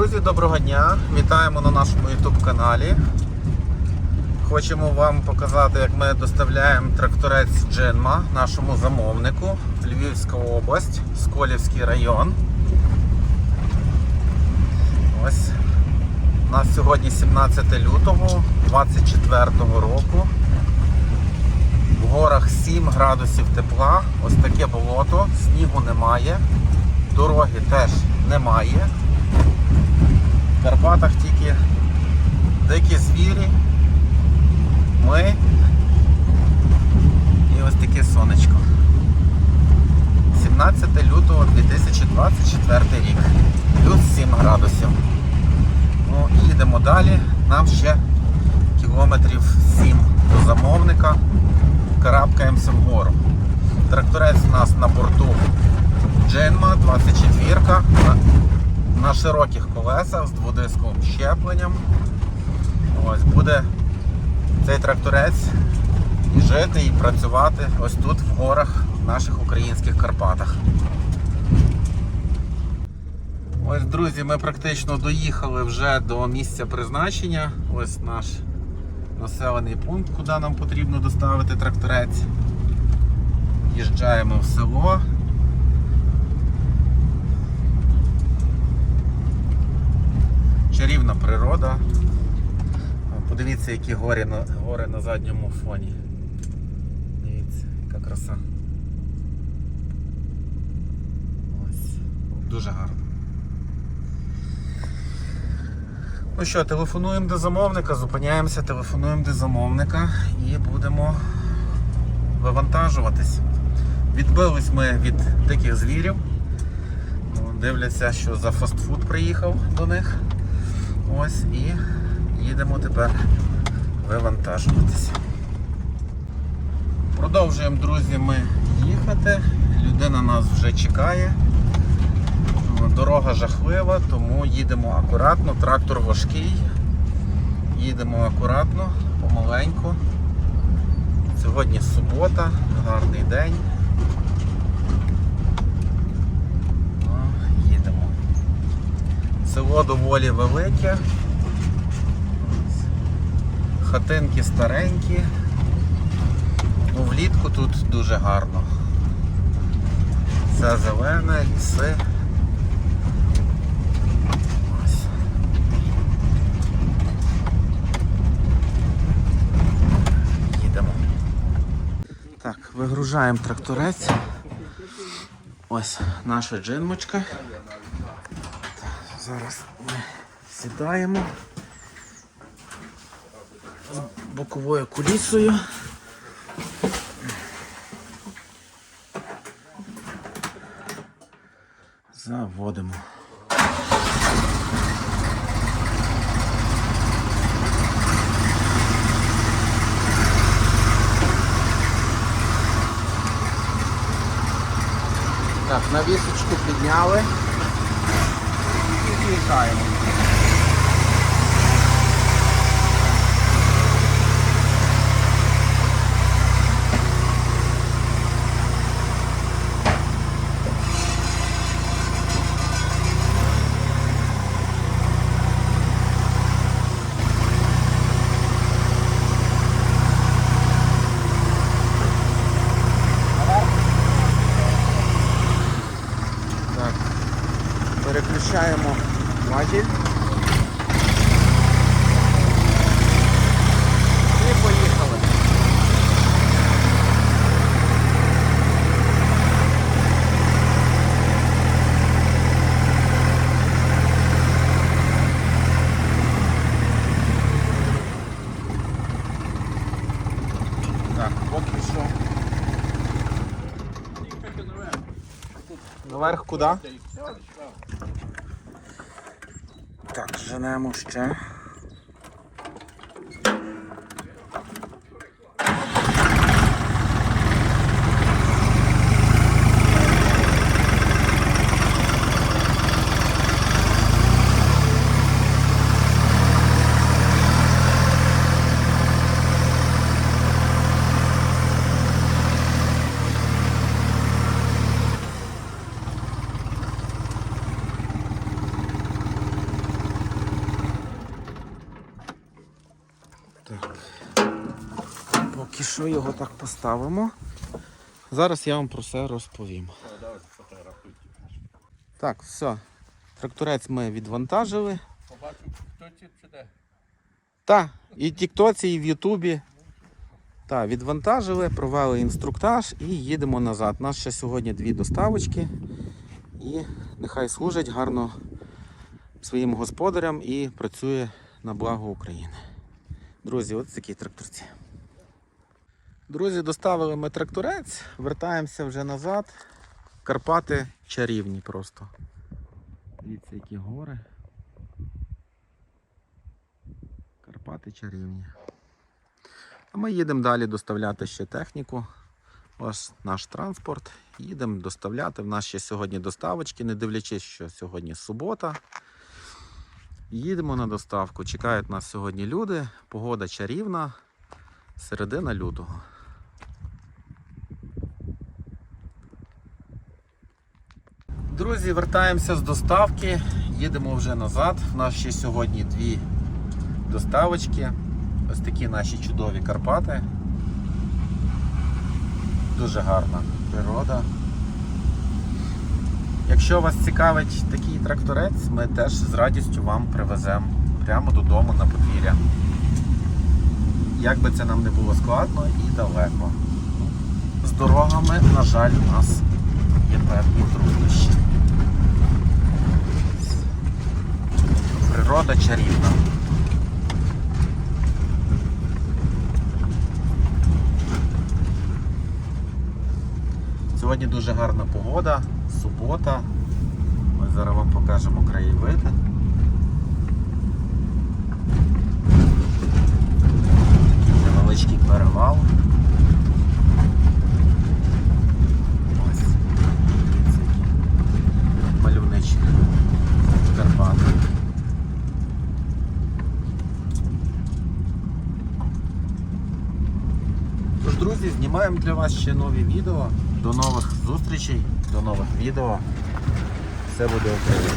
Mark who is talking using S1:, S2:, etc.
S1: Друзі, доброго дня! Вітаємо на нашому YouTube каналі. Хочемо вам показати, як ми доставляємо тракторець Джинма нашому замовнику Львівська область, Сколівський район. Ось. У нас сьогодні 17 лютого 24 року. В горах 7 градусів тепла, ось таке болото, снігу немає, дороги теж немає. В Карпатах тільки дикі звірі, ми і ось таке сонечко. 17 лютого 2024 рік. Плюс 7 градусів. Ну, їдемо далі. Нам ще кілометрів 7 до замовника. Карабкаємося вгору. Тракторець у нас на борту Дженма 24 на, широких колесах з дводисковим щепленням. Ось буде цей тракторець і жити, і працювати ось тут в горах в наших українських Карпатах. Ось, друзі, ми практично доїхали вже до місця призначення. Ось наш населений пункт, куди нам потрібно доставити тракторець. Їжджаємо в село. Чарівна природа. Подивіться, які гори на, гори на задньому фоні. Дивіться, яка краса. Ось. Дуже гарно. Ну що, телефонуємо до замовника, зупиняємося, телефонуємо до замовника і будемо вивантажуватись. Відбились ми від диких звірів. Ну, Дивляться, що за фастфуд приїхав до них. Ось і їдемо тепер вивантажуватися. Продовжуємо, друзі, ми їхати. Людина нас вже чекає. Дорога жахлива, тому їдемо акуратно, трактор важкий. Їдемо акуратно, помаленьку. Сьогодні субота, гарний день. Ну, Їдемо. Село доволі велике. Хатинки старенькі. Ну, влітку тут дуже гарно. Все зелене, ліси. Ось. Їдемо. Так, вигружаємо тракторець. Ось наша джинмочка. Зараз ми сідаємо з боковою кулісою. Заводимо. Так, навісочку підняли і важіль. І поїхали. Так, поки що. Наверх куди? Так, женемо ще. Що його так поставимо. Зараз я вам про все розповім. Так, все. Тракторець ми відвантажили.
S2: Побачив, хто ці чи де?
S1: Так, і в Тіктоці, і в Ютубі. Так, відвантажили, провели інструктаж і їдемо назад. У нас ще сьогодні дві доставочки. І нехай служить гарно своїм господарям і працює на благо України. Друзі, ось такі тракторці. Друзі, доставили ми тракторець, вертаємося вже назад. Карпати чарівні просто. Дивіться, які гори. Карпати чарівні. А ми їдемо далі доставляти ще техніку. Ось наш транспорт. Їдемо доставляти. В нас ще сьогодні доставочки, не дивлячись, що сьогодні субота. Їдемо на доставку. Чекають нас сьогодні люди. Погода чарівна. Середина лютого. Друзі, вертаємося з доставки. Їдемо вже назад. У нас ще сьогодні дві доставочки. Ось такі наші чудові Карпати. Дуже гарна природа. Якщо вас цікавить такий тракторець, ми теж з радістю вам привеземо прямо додому на подвір'я. Як би це нам не було складно і далеко. З дорогами, на жаль, у нас є певні труднощі. Природа чарівна. Сьогодні дуже гарна погода, субота. Ми зараз вам покажемо краєвиди. Такий невеличкий перевал. Ось. Дивіться, які мальовничі Карпати. Тож, друзі, знімаємо для вас ще нові відео. До нових зустрічей, до нових відео. Все буде Україна.